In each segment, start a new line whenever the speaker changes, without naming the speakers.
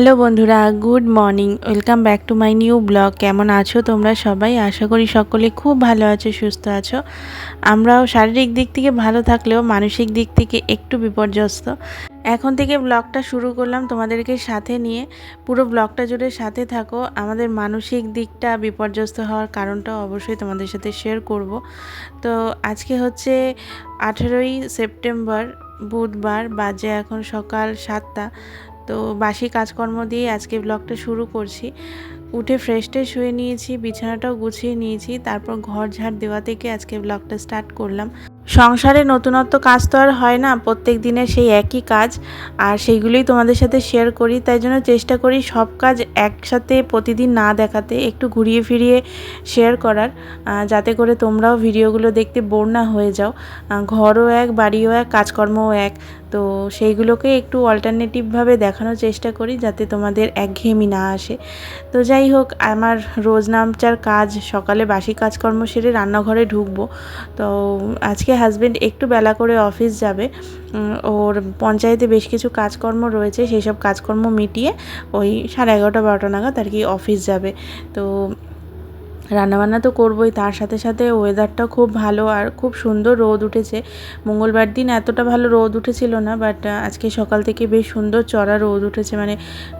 Hello বন্ধুরা, good morning. Welcome back to my new blog. কেমন আছো তোমরা সবাই? আশা করি সকলে খুব ভালো আছো, সুস্থ আছো। আমরাও শারীরিক দিক থেকে ভালো থাকলেও মানসিক দিক থেকে একটু বিপর্যস্ত। এখন থেকে ব্লগটা শুরু করলাম তোমাদেরকে সাথে নিয়ে। পুরো ব্লগটা জুড়ে সাথে থাকো। আমাদের মানসিক দিকটা বিপর্যস্ত হওয়ার কারণটাও অবশ্যই তোমাদের সাথে শেয়ার করব। তো আজকে হচ্ছে আঠেরোই সেপ্টেম্বর, বুধবার, বাজে এখন সকাল সাতটা। তো বাসি কাজকর্ম দিয়ে আজকে ব্লগটা শুরু করছি। উঠে ফ্রেশ ট্রেশ হয়ে নিয়েছি, বিছানাটাও গুছিয়ে নিয়েছি, তারপর ঘর ঝাড় দেওয়া থেকে আজকে ব্লগটা স্টার্ট করলাম। সংসারে নতুনত্ব কাজ তো আর হয় না, প্রত্যেক দিনের সেই একই কাজ, আর সেইগুলোই তোমাদের সাথে শেয়ার করি, তাই জন্য চেষ্টা করি সব কাজ একসাথে প্রতিদিন না দেখাতে, একটু ঘুরিয়ে ফিরিয়ে শেয়ার করার যাতে করে তোমরাও ভিডিওগুলো দেখতে বোর না হয়ে যাও। ঘরও এক, বাড়িও এক, কাজকর্মও এক তো সেইগুলোকে একটু অল্টারনেটিভভাবে দেখানোর চেষ্টা করি যাতে তোমাদের একঘেয়েমি না আসে। তো যাই হোক, আমার রোজ নামচার কাজ, সকালে বাসি কাজকর্ম সেরে রান্নাঘরে ঢুকবো। তো আজকে হাজব্যান্ড একটু বেলা করে অফিস যাবে। ওর পঞ্চায়েতে বেশ কিছু কাজকর্ম রয়েছে সেই সব কাজকর্ম মিটিয়ে ওই সাড়ে এগারোটা, বারোটা নাগাদ আর কি অফিস যাবে। তো রান্নাবান্না তো করবোই, তার সাথে সাথে ওয়েদারটা খুব ভালো আর খুব সুন্দর রোদ উঠেছে। মঙ্গলবার দিন এতটা ভালো রোদ উঠেছিল না বাট আজকে সকাল থেকে বেশ সুন্দর চড়া রোদ উঠেছে মানে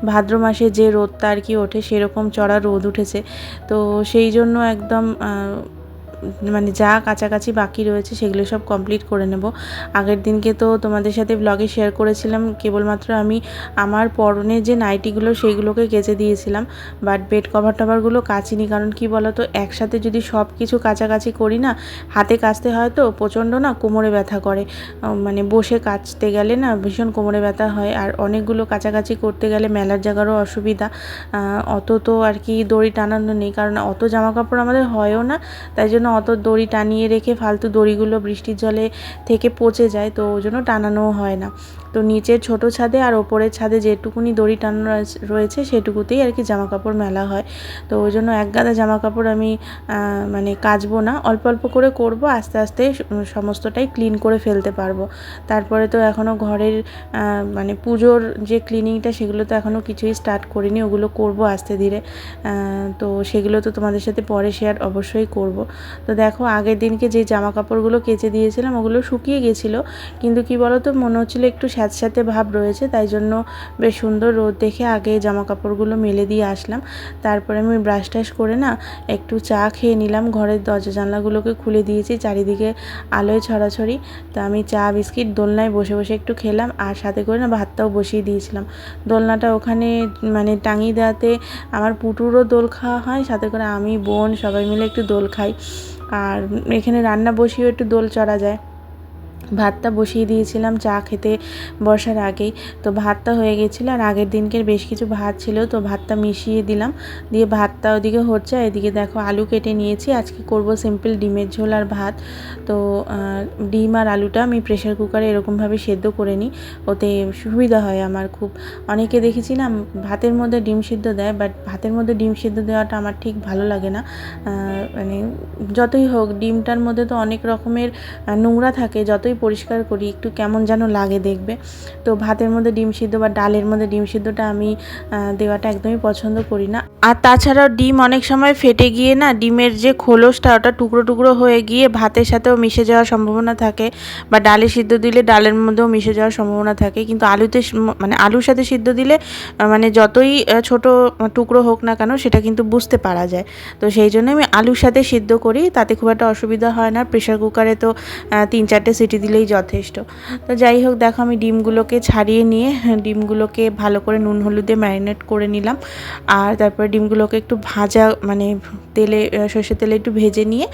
ভাদ্র মাসে যে রোদটা আর কি ওঠে সেরকম চড়া রোদ উঠেছে। তো সেই জন্য একদম মানে যা কাছাকাছি বাকি রয়েছে সেগুলো সব কমপ্লিট করে নেব। আগের দিনকে তো তোমাদের সাথে ব্লগে শেয়ার করেছিলাম, কেবলমাত্র আমি আমার পরনে যে নাইটিগুলো সেইগুলোকে কেচে দিয়েছিলাম। বাট বেড কভার টভারগুলো কাচিনি, কারণ কি বলো তো একসাথে যদি সব কিছু কাছাকাছি করি না, হাতে কাচতে হয় তো প্রচণ্ড না কোমরে ব্যথা করে। মানে বসে কাচতে গেলে না ভীষণ কোমরে ব্যথা হয়, আর অনেকগুলো কাছাকাছি করতে গেলে মেলার জায়গারও অসুবিধা। অত তো আর কি দড়ি টানানো নেই, কারণ অত জামা কাপড় আমাদের হয়ও না, তাই জন্য অত দড়ি টানিয়ে রেখে ফালতু দড়িগুলো বৃষ্টির জলে থেকে পচে যায়, তো ওই জন্য টানানোও হয় না। তো নিচের ছোট ছাদে আর ওপরের ছাদে যেটুকুনি দড়ি টানানো রয়েছে- সেটুকুতেই আর কি জামা কাপড় মেলা হয়। তো ওই জন্য এক গাদা জামা কাপড় আমি মানে কাচবো না। অল্প অল্প করে করব, আস্তে আস্তে সমস্তটাই ক্লিন করে ফেলতে পারব। তারপরে তো এখনও ঘরের মানে পুজোর যে ক্লিনিংটা সেগুলো তো এখনও কিছুই স্টার্ট করিনি, ওগুলো করব আস্তে ধীরে। তো সেগুলো তো তোমাদের সাথে পরে শেয়ার অবশ্যই করব। তো দেখো আগের দিনকে যে জামা কাপড়গুলো কেচে দিয়েছিলাম, ওগুলো শুকিয়ে গেছিল। কিন্তু কি বলো তো মনে হচ্ছিল একটু স্যাঁতস্যাঁতে ভাব রয়েছে, তাই জন্য বেশ সুন্দর রোদ দেখে আগে জামা কাপড়গুলো মেলে দিয়ে আসলাম। তারপরে আমি ব্রাশ টাশ করে না একটু চা খেয়ে নিলাম, ঘরের দরজা জানলাগুলোকে খুলে দিয়েছি, চারিদিকে আলোয় ছড়াছড়ি। তো আমি চা, বিস্কিট, দোলনায় বসে বসে একটু খেলাম আর সাথে করে না ভাতটাও বসিয়ে দিয়েছিলাম। দোলনাটা ওখানে মানে টাঙিয়ে দেওয়াতে আমার পুটুরও দোল খাওয়া হয়, সাথে করে আমি, বোন সবাই মিলে একটু দোল খাই। আর এখানে রান্না বসিয়েও একটু দোল চড়া যায়। ভাতটা বসিয়ে দিয়েছিলাম, চা খেতে বসার আগেই। তো ভাতটা হয়ে গেছিল আর আগের দিনকের বেশ কিছু ভাত ছিল, তো ভাতটা মিশিয়ে দিলাম। দিয়ে ভাতটা ওদিকে হচ্ছে এদিকে দেখো আলু কেটে নিয়েছি। আজকে করব সিম্পল ডিমের ঝোল আর ভাত। তো ডিম আর আলুটা আমি প্রেশার কুকারে এরকমভাবে সেদ্ধ করে নিই, ওতে সুবিধা হয় আমার খুব। অনেকে দেখেছি না ভাতের মধ্যে ডিম সিদ্ধ দেয় বাট ভাতের মধ্যে ডিম সিদ্ধ দেওয়াটা আমার ঠিক ভালো লাগে না। মানে যতই হোক, ডিমটার মধ্যে তো অনেক রকমের নোংরা থাকে, যতই পরিষ্কার করি, একটু কেমন যেন লাগে দেখবে। তো ভাতের মধ্যে ডিম সিদ্ধ বা ডালের মধ্যে ডিম সিদ্ধটা আমি দেওয়াটা একদমই পছন্দ করি না। আর তাছাড়াও ডিম অনেক সময় ফেটে গিয়ে না ডিমের যে খোলসটা, ওটা টুকরো টুকরো হয়ে গিয়ে ভাতের সাথেও মিশে যাওয়ার সম্ভাবনা থাকে বা ডালে সিদ্ধ দিলে ডালের মধ্যেও মিশে যাওয়ার সম্ভাবনা থাকে। কিন্তু আলুতে মানে আলুর সাথে সিদ্ধ দিলে মানে যতই ছোট টুকরো হোক না কেন সেটা কিন্তু বুঝতে পারা যায়। তো সেই জন্য আমি আলুর সাথে সিদ্ধ করি, তাতে খুব একটা অসুবিধা হয় না। প্রেশার কুকারে তো তিন চারটে সিটি দিলেই যথেষ্ট। তো যাই হোক, দেখো আমি ডিমগুলোকে ছাড়িয়ে নিয়ে, ডিমগুলোকে ভালো করে নুন হলুদে ম্যারিনেট করে নিলাম। আর তারপরে ডিমগুলোকে একটু ভাজা মানে তেলে সর্ষের তেলে একটু ভেজে নিয়ে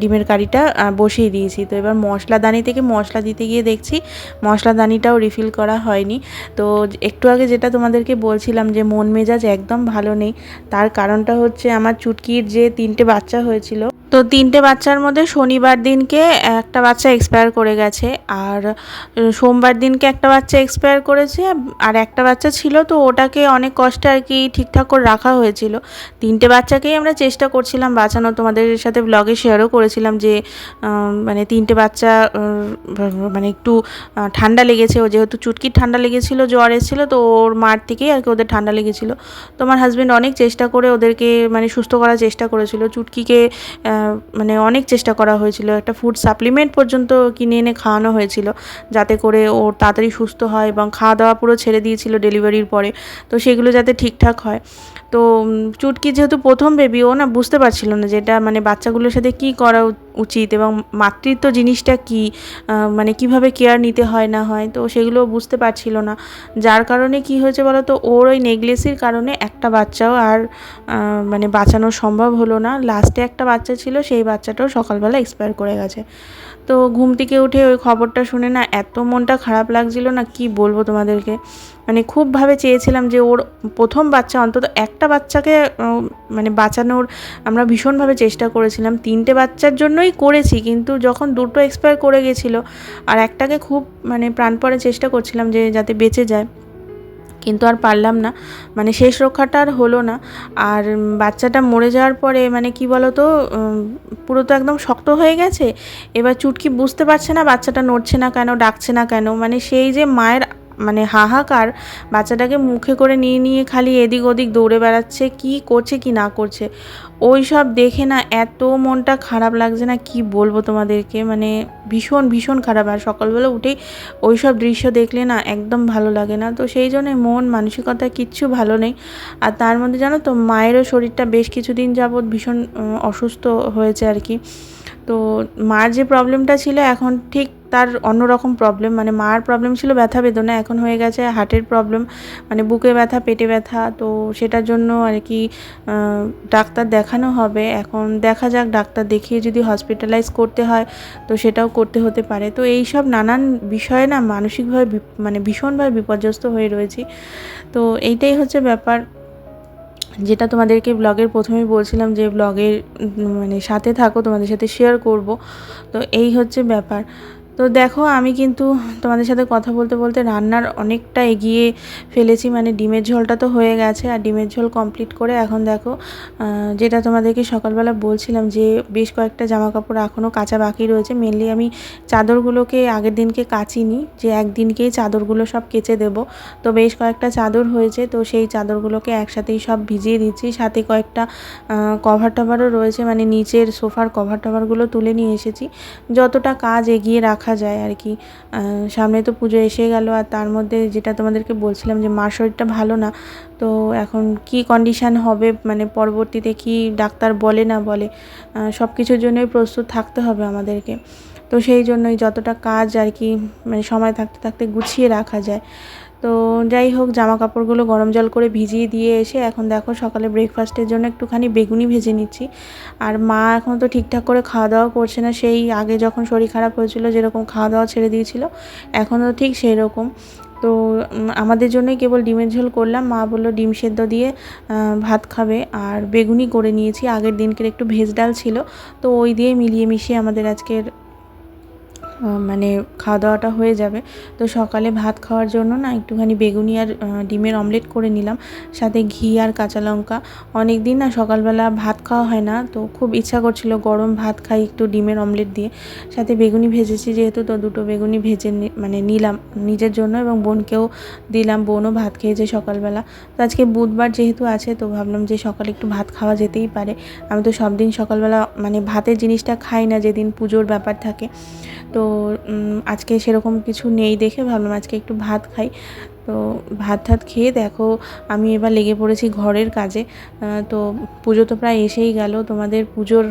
ডিমের কারিটা বসিয়ে দিয়েছি। তো এবার মশলাদানি থেকে মশলা দিতে গিয়ে দেখছি মশলাদানিটাও রিফিল করা হয়নি। তো একটু আগে যেটা তোমাদেরকে বলছিলাম যে, মন মেজাজ একদম ভালো নেই। তার কারণটা হচ্ছে আমার চুটকির যে তিনটে বাচ্চা হয়েছিল তো তিনটে বাচ্চার মধ্যে শনিবার দিনকে একটা বাচ্চা এক্সপায়ার করে গেছে। আর সোমবার দিনকে একটা বাচ্চা এক্সপায়ার করেছে, আর একটা বাচ্চা ছিল তো ওটাকে অনেক কষ্টে আর কি ঠিকঠাক করে রাখা হয়েছিল। তিনটে বাচ্চাকেই আমরা চেষ্টা করছিলাম বাঁচানো তোমাদের সাথে ব্লগে শেয়ারও করেছিলাম যে মানে তিনটে বাচ্চা মানে একটু ঠান্ডা লেগেছে। ও যেহেতু চুটকির ঠান্ডা লেগেছিলো, জ্বর এসেছিল, তো ওর মার থেকেই আর কি ওদের ঠান্ডা লেগেছিলো। তো আমার হাজব্যান্ড অনেক চেষ্টা করে ওদেরকে মানে সুস্থ করার চেষ্টা করেছিল। চুটকিকে মানে অনেক চেষ্টা করা হয়েছিল। একটা ফুড সাপ্লিমেন্ট পর্যন্ত কিনে এনে খাওয়ানো হয়েছিল যাতে করে ওর তাড়াতাড়ি সুস্থ হয় এবং খাওয়া দাওয়া পুরো ছেড়ে দিয়েছিল ডেলিভারির পরে। তো সেগুলো যাতে ঠিকঠাক হয়। তো চুটকি যেহেতু প্রথম বেবি ও না বুঝতে পারছিল না যেটা মানে বাচ্চাগুলোর সাথে কি করা উচিত এবং মাতৃত্ব জিনিসটা কি মানে কীভাবে কেয়ার নিতে হয় না হয়, তো সেগুলো বুঝতে পারছিল না। যার কারণে কি হয়েছে বলো তো ওর ওই নেগলেসির কারণে একটা বাচ্চাও আর মানে বাঁচানো সম্ভব হলো না। লাস্টে একটা বাচ্চা ছিল, সেই বাচ্চাটাও সকালবেলা এক্সপায়ার করে গেছে। তো ঘুম থেকে উঠে ওই খবরটা শুনে না এত মনটা খারাপ লাগছিল না, কি বলব তোমাদেরকে? মানে খুবভাবে চেয়েছিলাম যে ওর প্রথম বাচ্চা অন্তত একটা বাচ্চাকে মানে বাঁচানোর আমরা ভীষণভাবে চেষ্টা করেছিলাম। তিনটে বাচ্চার জন্যই করেছি, কিন্তু যখন দুটো এক্সপায়ার করে গেছিল আর একটাকে খুব মানে প্রাণপণে চেষ্টা করছিলাম যে যাতে বেঁচে যায়, কিন্তু আর পারলাম না। মানে শেষ রক্ষাটা আর হলো না। আর বাচ্চাটা মরে যাওয়ার পরে মানে কি বলো তো পুরো তো একদম শক্ত হয়ে গেছে। এবার চুটকি বুঝতে পারছে না বাচ্চাটা নড়ছে না কেন, ডাকছে না কেন। মানে সেই যে মায়ের মানে হাহাকার বাচ্চাটাকে মুখে করে নিয়ে নিয়ে খালি এদিক ওদিক দৌড়ে বেড়াচ্ছে, কি করছে কি না করছে ওই সব দেখে না এত মনটা খারাপ লাগছে না, কি বলব তোমাদেরকে মানে ভীষণ ভীষণ খারাপ। আর সকালবেলা উঠেই ওই সব দৃশ্য দেখলে না একদম ভালো লাগে না। তো সেই জন্য মন, মানসিকতা কিচ্ছু ভালো নেই। আর তার মধ্যে জানো তো, মায়েরও শরীরটা বেশ কিছুদিন যাবৎ ভীষণ অসুস্থ হয়েছে আর কি। তো মার যে প্রবলেমটা ছিল, এখন ঠিক তার অন্যরকম প্রবলেম মানে মার প্রবলেম ছিল ব্যথা বেদনা, এখন হয়ে গেছে হার্টের প্রবলেম মানে বুকে ব্যথা, পেটে ব্যথা। তো সেটার জন্য আর কি ডাক্তার দেখানো হবে। এখন দেখা যাক, ডাক্তার দেখিয়ে যদি হসপিটালাইজ করতে হয়, তো সেটাও করতে হতে পারে। তো এই সব নানান বিষয়ে না মানসিকভাবে মানে ভীষণভাবে বিপর্যস্ত হয়ে রয়েছি। তো এইটাই হচ্ছে ব্যাপার। যেটা তোমাদেরকে ব্লগের প্রথমেই বলছিলাম যে ব্লগের মানে সাথে থাকো, তোমাদের সাথে শেয়ার করব। তো এই হচ্ছে ব্যাপার। তো দেখো, আমি কিন্তু তোমাদের সাথে কথা বলতে বলতে রান্নার অনেকটা এগিয়ে ফেলেছি। মানে ডিমের ঝোলটা তো হয়ে গেছে, আর ডিমের ঝোল কমপ্লিট করে এখন দেখো যেটা তোমাদেরকে সকালবেলা বলছিলাম যে বেশ কয়েকটা জামা কাপড় এখনও কাঁচা বাকি রয়েছে। মেনলি আমি চাদরগুলোকে আগের দিনকে কাচিনি, যে একদিনকেই চাদরগুলো সব কেচে দেব। তো বেশ কয়েকটা চাদর হয়েছে, তো সেই চাদরগুলোকে একসাথেই সব ভিজিয়ে দিচ্ছি। সাথে কয়েকটা কভার টভারও রয়েছে মানে নিচের সোফার কভার টভারগুলো তুলে নিয়ে এসেছি। যতটা কাজ এগিয়ে রাখা রাখা যায় আর কি। সামনে তো পুজো এসে গেল আর তার মধ্যে যেটা তোমাদেরকে বলছিলাম যে মার শরীরটা ভালো না, তো এখন কি কন্ডিশান হবে? মানে পরবর্তীতে কি ডাক্তার বলে না বলে? সব কিছুর জন্যই প্রস্তুত থাকতে হবে আমাদেরকে। তো সেই জন্যই যতটা কাজ আর কি মানে সময় থাকতে থাকতে গুছিয়ে রাখা যায়। তো যাই হোক জামা কাপড়গুলো গরম জল করে ভিজিয়ে দিয়ে এসে এখন দেখো সকালে ব্রেকফাস্টের জন্য একটুখানি বেগুনি ভেজে নিচ্ছি। আর মা এখন তো ঠিকঠাক করে খাওয়া দাওয়া করছে না, সেই আগে যখন শরীর খারাপ হয়েছিল, যেরকম খাওয়া দাওয়া ছেড়ে দিয়েছিল এখনও ঠিক সেই রকম তো আমাদের জন্যই কেবল ডিমের ঝোল করলাম, মা বলল ডিম সেদ্ধ দিয়ে ভাত খাবে। আর বেগুনি করে নিয়েছি, আগের দিনকের একটু ভেজ ডাল ছিল, তো ওই দিয়ে মিলিয়ে মিশিয়ে আমাদের আজকের মানে খাওয়া দাওয়াটা হয়ে যাবে। তো সকালে ভাত খাওয়ার জন্য না একটুখানি বেগুনি আর ডিমের অমলেট করে নিলাম। সাথে ঘি আর কাঁচা লঙ্কা। অনেক দিন না সকালবেলা ভাত খাওয়া হয় না, তো খুব ইচ্ছা করছিল গরম ভাত খাই একটু ডিমের অমলেট দিয়ে। সাথে বেগুনি ভেজেছি যেহেতু, তো দুটো বেগুনি ভেজে মানে নিলাম নিজের জন্য এবং বোনকেও দিলাম। বোনও ভাত খেয়েছে সকালবেলা। তো আজকে বুধবার যেহেতু আছে, তো ভাবলাম যে সকালে একটু ভাত খাওয়া যেতেই পারে। আমি তো সব দিন সকালবেলা মানে ভাতের জিনিসটা খাই না, যেদিন পুজোর ব্যাপার থাকে। তো আজকে সেরকম কিছু নেই দেখে ভাবলাম আজকে একটু ভাত খাই। তো ভাত ঠাত খেয়ে দেখো, আমি এবার লেগে পড়েছি ঘরের কাজে। তো পুজো তো প্রায় এসেই গেল। তোমাদের পুজোর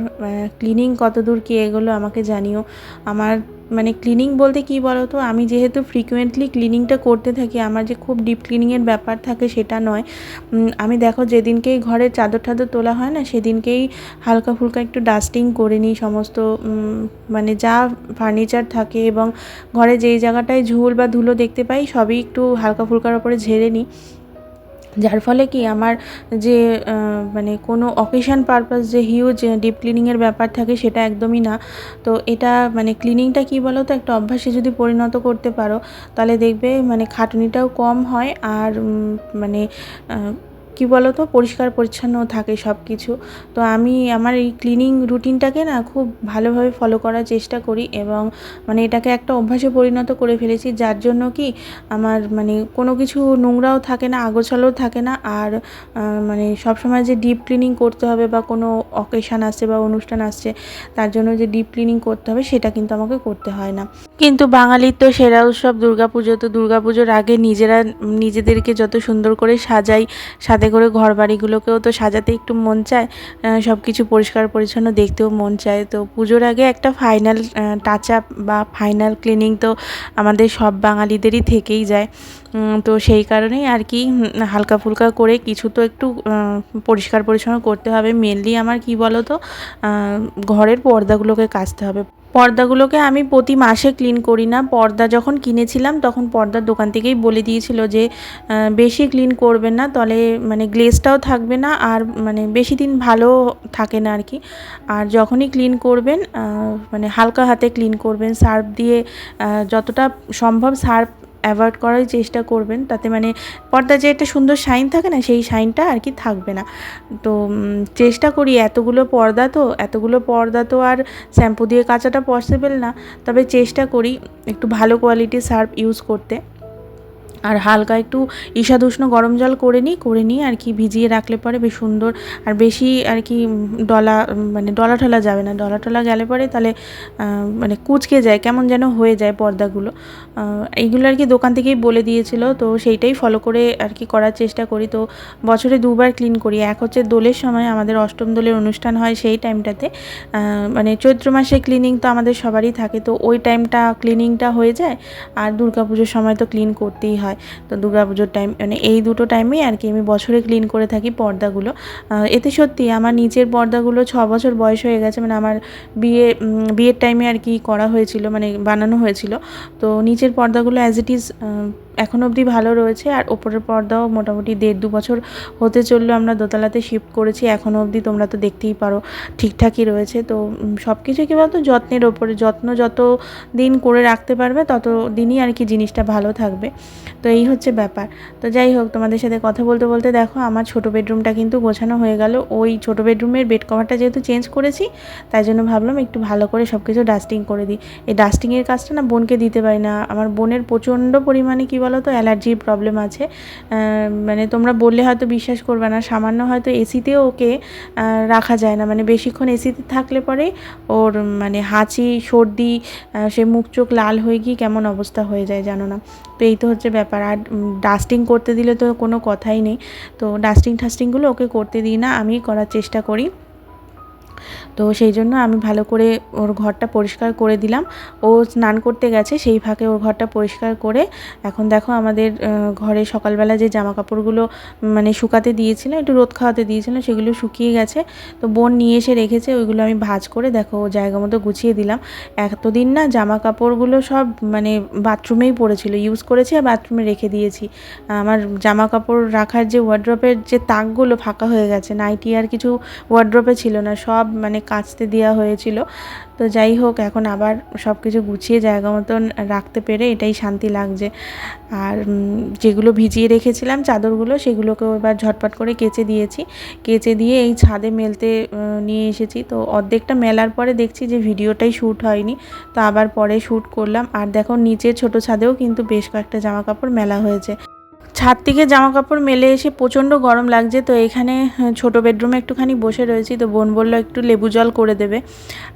ক্লিনিং কতদূর কী এগোলো আমাকে জানিও। আমার মানে ক্লিনিং বলতে কি বলো তো আমি যেহেতু ফ্রিকুয়েন্টলি ক্লিনিংটা করতে থাকি, আমার যে খুব ডিপ ক্লিনিংয়ের ব্যাপার থাকে সেটা নয়। আমি দেখো যেদিনকেই ঘরের চাদর টাদর তোলা হয় না, সেদিনকেই হালকা ফুলকা একটু ডাস্টিং করে নিই সমস্ত মানে যা ফার্নিচার থাকে এবং ঘরে যেই জায়গাটায় ঝুল বা ধুলো দেখতে পাই, সবই একটু হালকা ফুলকার ওপরে ঝেড়ে নিই। যার ফলে কি আমার যে মানে কোনো অকেশান পারপাস যে হিউজ ডিপ ক্লিনিংয়ের ব্যাপার থাকে সেটা একদমই না। তো এটা মানে ক্লিনিংটা কি বলো তো একটা অভ্যাসে যদি পরিণত করতে পারো, তাহলে দেখবে মানে খাটনিটাও কম হয় আর মানে কি বলো তো পরিষ্কার, পরিচ্ছন্ন থাকে সব কিছু তো আমি আমার এই ক্লিনিং রুটিনটাকে না খুব ভালোভাবে ফলো করার চেষ্টা করি এবং মানে এটাকে একটা অভ্যাসে পরিণত করে ফেলেছি, যার জন্য কি আমার মানে কোনো কিছু নোংরাও থাকে না, আগোছালও থাকে না। আর মানে সবসময় যে ডিপ ক্লিনিং করতে হবে বা কোনো অকেশান আসছে বা অনুষ্ঠান আসছে, তার জন্য যে ডিপ ক্লিনিং করতে হবে, সেটা কিন্তু আমাকে করতে হয় না। কিন্তু বাঙালির তো সেরা উৎসব দুর্গাপুজো। তো দুর্গাপুজোর আগে নিজেরা, নিজেদেরকে যত সুন্দর করে সাজাই সাথে করে ঘর বাড়িগুলোকেও তো সাজাতে একটু মন চায় সব কিছু পরিষ্কার পরিচ্ছন্ন দেখতেও মন চায়। তো পুজোর আগে একটা ফাইনাল টাচ আপ বা ফাইনাল ক্লিনিং তো আমাদের সব বাঙালিদেরই থেকেই যায়। তো সেই কারণেই আর কি হালকা ফুলকা করে কিছু তো একটু পরিষ্কার পরিচ্ছন্ন করতে হবে। মেনলি আমার কি বলো তো ঘরের পর্দাগুলোকে কাচতে হবে। পর্দাগুলোকে আমি প্রতি মাসে ক্লিন করি না। পর্দা যখন কিনেছিলাম, তখন পর্দার দোকান থেকেই বলে দিয়েছিল যে বেশি ক্লিন করবেন না, তলে মানে গ্লেসটাও থাকবে না আর মানে বেশি দিন ভালো থাকে না আর কি আর যখনই ক্লিন করবেন মানে হালকা হাতে ক্লিন করবেন, সার্ফ দিয়ে যতটা সম্ভব সার্ফ অ্যাভয়েড করার চেষ্টা করবেন। তাতে মানে পর্দা যে একটা সুন্দর শাইন থাকে না, সেই শাইনটা আর কি থাকবে না। তো চেষ্টা করি এতগুলো পর্দা তো, এতগুলো পর্দা তো আর শ্যাম্পু দিয়ে কাচাটা পসিবল না। তবে চেষ্টা করি একটু ভালো কোয়ালিটির সার্ফ ইউজ করতে। আর হালকা একটু ঈষাদুষ্ণ গরম জল করে নিই করে নিই আর কি ভিজিয়ে রাখলে পরে বেশ সুন্দর আর বেশি আর কি ডলা মানে ডলা টলা যাবে না। ডলা টলা গেলে পরে তাহলে মানে কুচকে যায়, কেমন যেন হয়ে যায় পর্দাগুলো। এইগুলো আর কি দোকান থেকেই বলে দিয়েছিল, তো সেইটাই ফলো করে আর কি করার চেষ্টা করি। তো বছরে দুবার ক্লিন করি। এক হচ্ছে দোলের সময় আমাদের অষ্টম দোলের অনুষ্ঠান হয় সেই টাইমটাতে মানে চৈত্র মাসে ক্লিনিং তো আমাদের সবারই থাকে, তো ওই টাইমটা ক্লিনিংটা হয়ে যায়। আর দুর্গাপুজোর সময় তো ক্লিন করতেই হয়। তো দুর্গা পুজোর টাইম মানে এই দুটো টাইমেই আর কি আমি বছরে ক্লিন করে থাকি পর্দাগুলো। এতে সত্যি আমার নিচের পর্দাগুলো ছ বছর বয়স হয়ে গেছে মানে আমার বিয়ে বিয়ের টাইমে আর কি করা হয়েছিল মানে বানানো হয়েছিল। তো নিচের পর্দাগুলো অ্যাজ ইট ইজ এখন অবধি ভালো রয়েছে আর ওপরের পর্দাও মোটামুটি দেড় দু বছর হতে চলল, আমরা দোতলাতে শিফট করেছি এখনও অবধি তোমরা তো দেখতেই পারো ঠিকঠাকই রয়েছে। তো সব কিছু কী বলতো যত্নের ওপরে, যত্ন যত দিন করে রাখতে পারবে, তত দিনই আর কি জিনিসটা ভালো থাকবে। তো এই হচ্ছে ব্যাপার। তো যাই হোক, তোমাদের সাথে কথা বলতে বলতে দেখো, আমার ছোটো বেডরুমটা কিন্তু গোছানো হয়ে গেল। ওই ছোটো বেডরুমের বেড কভারটা যেহেতু চেঞ্জ করেছি, তাই জন্য ভাবলাম একটু ভালো করে সব কিছু ডাস্টিং করে দিই। এই ডাস্টিংয়ের কাজটা না বোনকে দিতে পারি না। আমার বোনের প্রচণ্ড পরিমাণে কী বলো তো অ্যালার্জির প্রবলেম আছে। মানে তোমরা বললে হয়তো বিশ্বাস করবে না, সামান্য হয়তো এসিতেও ওকে রাখা যায় না। মানে বেশিক্ষণ এসিতে থাকলে পরে ওর মানে হাঁচি, সর্দি সে মুখ চোখ লাল হয়ে গিয়ে কেমন অবস্থা হয়ে যায় জানো না। তো এই তো হচ্ছে ব্যাপার। আর ডাস্টিং করতে দিলে তো কোনো কথাই নেই। তো ডাস্টিং ঠাস্টিংগুলো ওকে করতে দিই না আমি করার চেষ্টা করি। তো সেই জন্য আমি ভালো করে ওর ঘরটা পরিষ্কার করে দিলাম। ও স্নান করতে গেছে, সেই ফাঁকে ওর ঘরটা পরিষ্কার করে এখন দেখো আমাদের ঘরে সকালবেলা যে জামা কাপড়গুলো মানে শুকাতে দিয়েছিলাম একটু রোদ খাওয়াতে দিয়েছিলাম সেগুলো শুকিয়ে গেছে। তো বোন নিয়ে এসে রেখেছে, ওইগুলো আমি ভাজ করে দেখো ও জায়গা মতো গুছিয়ে দিলাম। এতদিন না জামা কাপড়গুলো সব মানে বাথরুমেই পড়েছিল ইউজ করেছি আর বাথরুমে রেখে দিয়েছি। আমার জামা কাপড় রাখার যে ওয়ার্ড্রপের যে তাকগুলো ফাঁকা হয়ে গেছে নাইটি আর কিছু ওয়ার্ড্রপে ছিল না, সব মানে কাচতে দেওয়া হয়েছিল। তো যাই হোক, এখন আবার সব কিছু গুছিয়ে জায়গা মতন রাখতে পেরে এটাই শান্তি লাগছে। আর যেগুলো ভিজিয়ে রেখেছিলাম চাদরগুলো, সেগুলোকেও এবার ঝটপট করে কেচে দিয়েছি। কেচে দিয়ে এই ছাদে মেলতে নিয়ে এসেছি। তো অর্ধেকটা মেলার পরে দেখছি যে ভিডিওটাই শ্যুট হয়নি। তো আবার পরে শ্যুট করলাম। আর দেখো, নিচে ছোট ছাদেও কিন্তু বেশ কয়েকটা জামা কাপড় মেলা হয়েছে। ছাদ থেকে জামা কাপড় মেলে এসে প্রচণ্ড গরম লাগছে। তো এখানে ছোটো ছোট বেডরুমে একটুখানি বসে রয়েছি। তো বোন বলল একটু লেবু জল করে দেবে।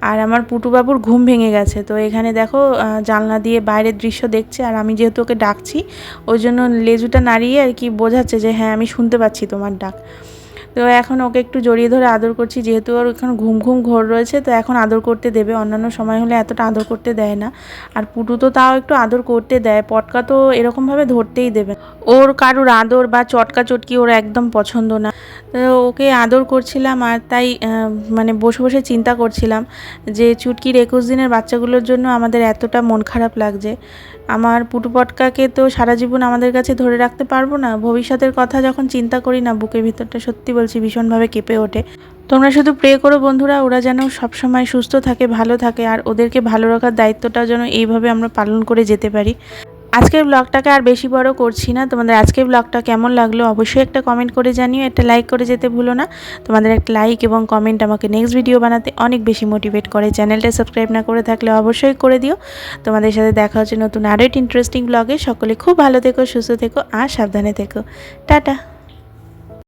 আর আমার পুটুবাবুর ঘুম ভেঙে গেছে। তো এখানে দেখো জানলা দিয়ে বাইরের দৃশ্য দেখছে। আর আমি যেহেতু ওকে ডাকছি, ওই জন্য লেজুটা নাড়িয়ে আর কি বোঝাচ্ছে যে হ্যাঁ আমি শুনতে পাচ্ছি তোমার ডাক। তো এখন ওকে একটু জড়িয়ে ধরে আদর করছি, যেহেতু ওর এখন ঘুম ঘুম ঘোর রয়েছে, তো এখন আদর করতে দেবে। অন্যান্য সময় হলে এতটা আদর করতে দেয় না। আর পুটু তো তাও একটু আদর করতে দেয়, পটকা তো এরকমভাবে ধরতেই দেবে। ওর কারুর আদর বা চটকা চটকি ওর একদম পছন্দ না। তো ওকে আদর করছিলাম আর তাই মানে বসে বসে চিন্তা করছিলাম যে চুটকির একুশ দিনের বাচ্চাগুলোর জন্য আমাদের এতটা মন খারাপ লাগছে। আমার পুটু পটকাকে তো সারা জীবন আমাদের কাছে ধরে রাখতে পারব না। ভবিষ্যতের কথা যখন চিন্তা করি না, বুকের ভিতরটা সত্যি বলছি, ভীষণভাবে কেঁপে ওঠে। তোমরা শুধু প্রে করো বন্ধুরা, ওরা যেন সবসময় সুস্থ থাকে, ভালো থাকে, আর ওদেরকে ভালো রাখার দায়িত্বটা যেন এইভাবে আমরা পালন করে যেতে পারি। আজকের ব্লগটাকে আর বেশি বড় করছি না। তোমাদের আজকের ব্লগটা কেমন লাগল অবশ্যই একটা কমেন্ট করে জানিও, একটা লাইক করে যেতে ভুলো না। তোমাদের একটা লাইক এবং কমেন্ট আমাকে নেক্সট ভিডিও বানাতে অনেক বেশি মোটিভেট করে। চ্যানেলটা সাবস্ক্রাইব না করে থাকলে অবশ্যই করে দিও। তোমাদের সাথে দেখা হচ্ছে নতুন আরও একটা ইন্টারেস্টিং ব্লগে সকলে খুব ভালো থেকো, সুস্থ থেকো, আর সাবধানে থেকো। টাটা।